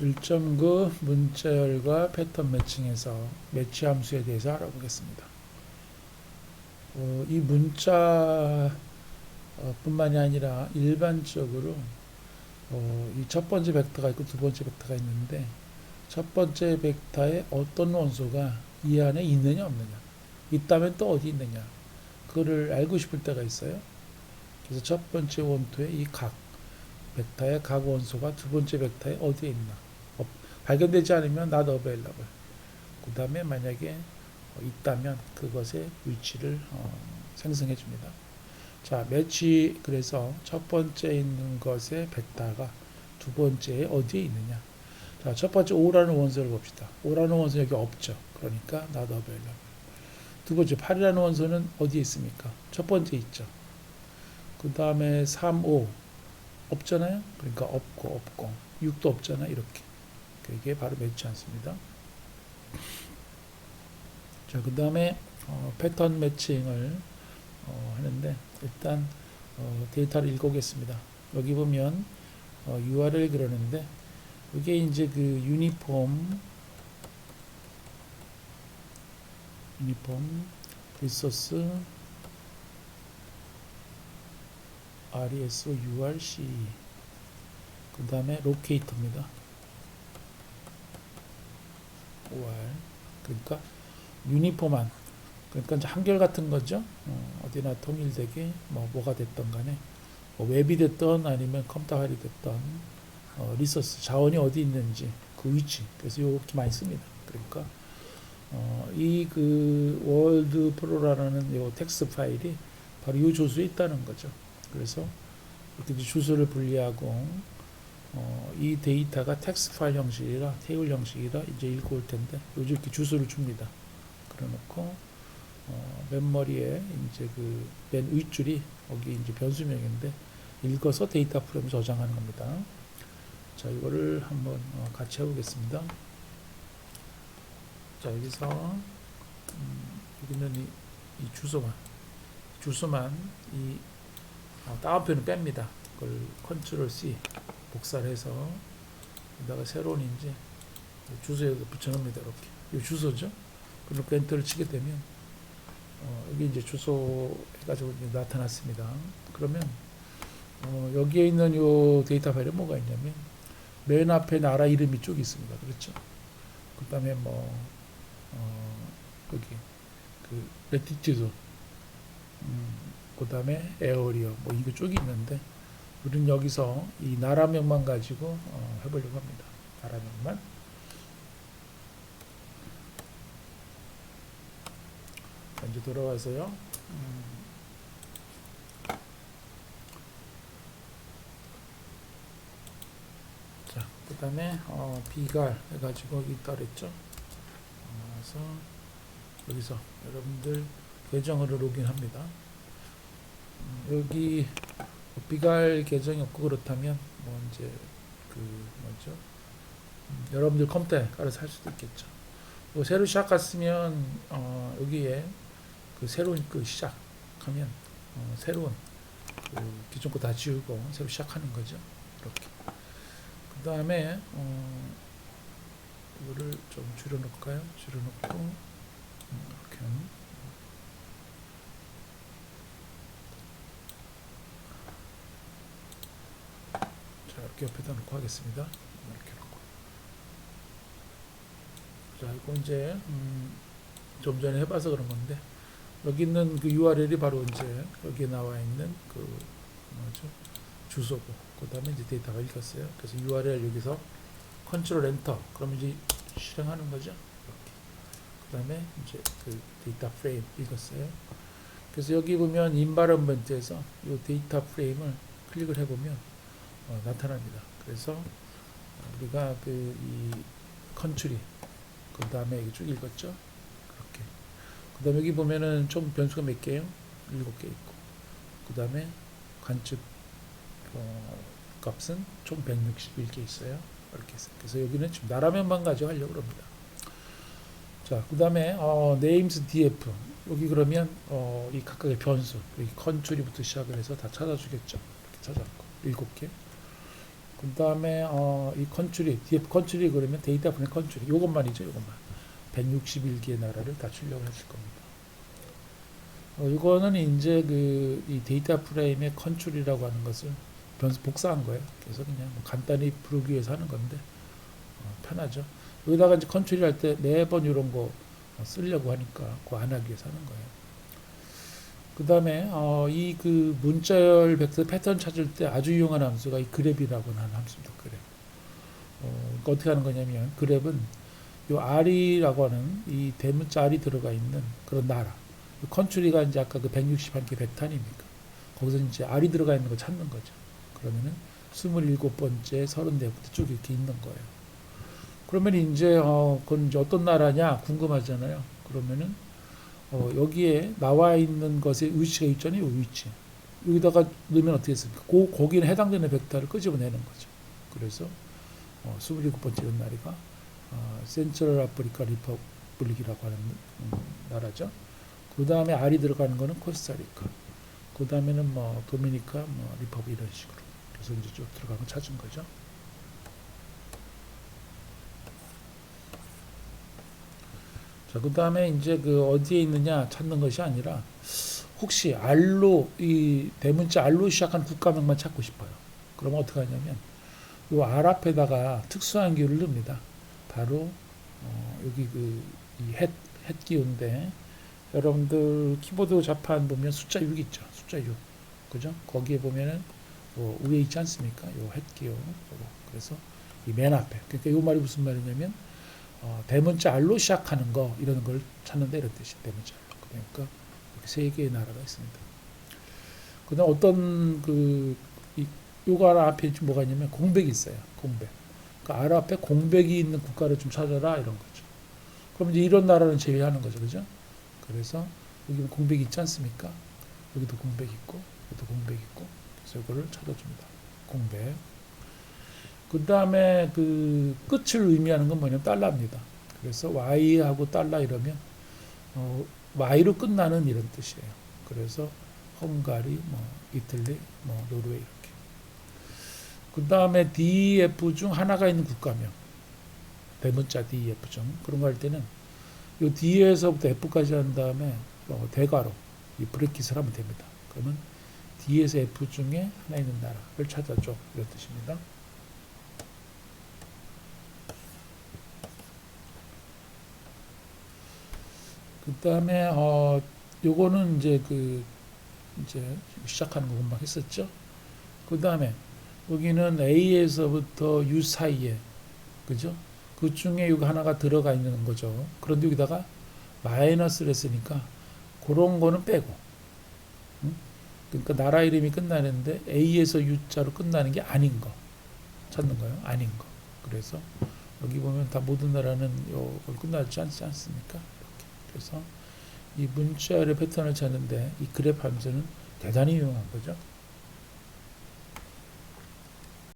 1.9 문자열과 패턴 매칭에서 매치 함수에 대해서 알아보겠습니다. 어, 이 문자 어, 뿐만이 아니라 일반적으로 어, 이 첫 번째 벡터가 있고 두 번째 벡터가 있는데 첫 번째 벡터에 어떤 원소가 이 안에 있느냐 없느냐 있다면 또 어디 있느냐 그거를 알고 싶을 때가 있어요. 그래서 첫 번째 원소의 이 각 벡터의 각 원소가 두 번째 벡터에 어디에 있나 없- 발견되지 않으면 not available 그 다음에 만약에 어, 있다면 그것의 위치를 어, 생성해 줍니다. 자, 매치 그래서 첫 번째 있는 것의 벡터가 두 번째에 어디에 있느냐. 자, 첫 번째 5라는 원소를 봅시다. 5라는 원소 여기 없죠. 그러니까 not available. 두 번째 8이라는 원소는 어디에 있습니까? 첫 번째 있죠. 그 다음에 3, 5 없잖아요. 그러니까 없고 없고 6도 없잖아 이렇게. 그게 바로 매치 않습니다. 자, 그 다음에 어, 패턴 매칭을 어, 하는데 일단 어, 데이터를 읽어보겠습니다. 여기 보면 어, URL 그러는데 이게 이제 그 유니폼 유니폼 리소스 RESO URC 그 다음에 로케이터입니다. OR 그러니까 유니폼한 그러니까 이제 한결 같은 거죠. 어, 어디나 통일되게 뭐 뭐가 됐던 간에 뭐 웹이 됐던 아니면 컴퓨터 화일이 됐던 어, 리소스 자원이 어디 있는지 그 위치 그래서 이렇게 많이 씁니다. 그러니까 어, 이그 월드 프로라는 요 텍스트 파일이 바로 이 주소에 있다는 거죠. 그래서 이렇게 주소를 분리하고 어, 이 데이터가 텍스트 파일 형식이라 테이블 형식이라 이제 읽고 올 텐데 요즘 이렇게 주소를 줍니다. 그래놓고 어, 맨 머리에 이제 그 맨 윗줄이 여기 이제 변수명인데 읽어서 데이터 프레임 저장하는 겁니다. 자 이거를 한번 어, 같이 해보겠습니다. 자 여기서 음, 여기는 이, 이 주소만 주소만 이 어, 다운표는 뺍니다. 그걸 컨트롤 C 복사를 해서 여기다가 새로운 이제 주소에 붙여놓습니다. 이렇게 이 주소죠. 그리고 엔터를 치게 되면 어, 여기 이제 주소 해가지고 이제 나타났습니다. 그러면 어, 여기에 있는 요 데이터 파일에 뭐가 있냐면 맨 앞에 나라 이름이 쭉 있습니다. 그렇죠? 그 다음에 뭐 어, 여기 그 레티튜드 음, 그 다음에 에어리어 뭐 이거 쭉 있는데 우리는 여기서 이 나라명만 가지고 어, 해보려고 합니다. 나라명만 자, 이제 돌아와서요. 음. 자, 그 다음에 어, 비갈 해가지고 여기 그랬죠. 그래서 여기서 여러분들 계정으로 로그인합니다. 음, 여기 비갈 계정이 없고 그렇다면 뭐 이제 그 뭐죠? 음, 여러분들 컴퓨터에 깔아서 할 수도 있겠죠. 뭐 새로 시작했으면 어, 여기에 그 새로운 그 시작하면 어, 새로운 그 기존 거 다 지우고 새로 시작하는 거죠. 이렇게. 그 다음에 어, 이거를 좀 줄여놓을까요? 줄여놓고 음, 이렇게. 자 이렇게 옆에다 놓고 하겠습니다. 이렇게 놓고. 자 이거 이제 음, 좀 전에 해봐서 그런 건데 여기 있는 그 URL이 바로 이제 여기에 나와 있는 그 뭐죠 주소고 그 다음에 이제 데이터가 읽혔어요. 그래서 URL 여기서 컨트롤 엔터 그러면 이제 실행하는 거죠. 그 다음에 이제 그 데이터 프레임 읽었어요. 그래서 여기 보면 인바런먼트에서 이 데이터 프레임을 클릭을 해보면 어, 나타납니다. 그래서 우리가 그 이 컨트리 그 다음에 쭉 읽었죠. 그렇게. 그 다음에 여기 보면은 총 변수가 몇 개요? 일곱 개 있고. 그 다음에 관측 어, 값은 총 161개 있어요. 이렇게 했어요. 그래서 여기는 지금 나라면만 가지고 하려고 합니다. 자, 그 다음에 어, names df 여기 그러면 어, 이 각각의 변수 여기 컨트리부터 시작을 해서 다 찾아주겠죠. 이렇게 찾았고 일곱 개. 그 다음에 어, 이 컨트리, DF 컨트리 그러면 데이터 프레임 컨트리, 요것만이죠, 요것만. 161개의 나라를 다 출력을 했을 겁니다. 어, 이거는 이제 그 이 데이터 프레임의 컨트리라고 하는 것을 변수 복사한 거예요. 그래서 그냥 뭐 간단히 부르기 위해서 하는 건데 어, 편하죠. 여기다가 이제 컨트리 할 때 매번 이런 거 어, 쓰려고 하니까 그거 안 하기 위해서 하는 거예요. 그 다음에 어, 이 그 문자열 벡터 패턴 찾을 때 아주 유용한 함수가 이 그랩이라고 하는 함수입니다. 그랩. 어, 그러니까 어떻게 하는 거냐면 그랩은 요 R이라고 하는 이 대문자 R이 들어가 있는 그런 나라. 컨트리가 이제 아까 그 161개 벡터 아닙니까? 거기서 이제 R이 들어가 있는 거 찾는 거죠. 그러면은 27번째, 34번째 쭉 이렇게 있는 거예요. 그러면 이제 어, 그건 이제 어떤 나라냐 궁금하잖아요. 그러면은 어, 여기에 나와 있는 것의 위치가 있잖아요. 요 위치. 여기다가 넣으면 어떻게 했습니까? 그, 거기는 해당되는 벡터를 끄집어내는 거죠. 그래서 어, 27번째 이런 나라가 어, 센트럴 아프리카 리퍼블릭이라고 하는 음, 나라죠. 그 다음에 R이 들어가는 거는 코스타리카. 그 다음에는 뭐 도미니카, 뭐 리퍼블 이런 식으로. 그래서 이제 쭉 들어가는 거 찾은 거죠. 자, 그 다음에 이제 그 어디에 있느냐 찾는 것이 아니라 혹시 R로 이 대문자 R로 시작한 국가명만 찾고 싶어요. 그러면 어떻게 하냐면 요 R 앞에다가 특수한 기호를 넣습니다. 바로 어, 여기 그이햇 햇기호인데 여러분들 키보드 자판 보면 숫자 6 있죠. 숫자 6. 그죠? 거기에 보면은 뭐 위에 있지 않습니까? 요. 요거. 그래서 이 맨 앞에. 그러니까 요 말이 무슨 말이냐면 어, 대문자 R로 시작하는 거 이런 걸 찾는다 이런 뜻이 대문자 R로. 그러니까 세 개의 나라가 있습니다. 그다음 어떤 그 하나 앞에 뭐가 있냐면 공백이 있어요. 공백. 그 R 앞에 공백이 있는 국가를 좀 찾아라 이런 거죠. 그럼 이제 이런 나라는 제외하는 거죠, 그죠? 그래서 여기 공백이 있지 않습니까? 여기도 공백 있고 여기도 공백 있고 그래서 이거를 찾아줍니다. 공백. 그 다음에 그 끝을 의미하는 건 뭐냐면 달러입니다. 그래서 Y하고 달러 이러면 어, Y로 끝나는 이런 뜻이에요. 그래서 헝가리, 뭐 이탈리, 뭐 노르웨이 이렇게. 그 다음에 DF 중 하나가 있는 국가명. 대문자 DF 중 그런 거 할 때는 이 D에서부터 F까지 한 다음에 어, 대괄호 이 브레킷을 하면 됩니다. 그러면 D에서 F 중에 하나 있는 나라를 찾아줘 이런 뜻입니다. 그 다음에 어 요거는 이제 그 이제 시작하는 거 금방 했었죠. 그 다음에 여기는 A에서부터 U 사이에 그죠? 그 중에 여기 하나가 들어가 있는 거죠. 그런데 여기다가 마이너스를 했으니까 그런 거는 빼고. 응? 그러니까 나라 이름이 끝나는데 A에서 U자로 끝나는 게 아닌 거 찾는 거예요. 아닌 거. 그래서 여기 보면 다 모든 나라는 요걸 끝나지 않지 않습니까? 그래서 이 문자열의 패턴을 찾는데 이 그래프 함수는 대단히 유용한 거죠.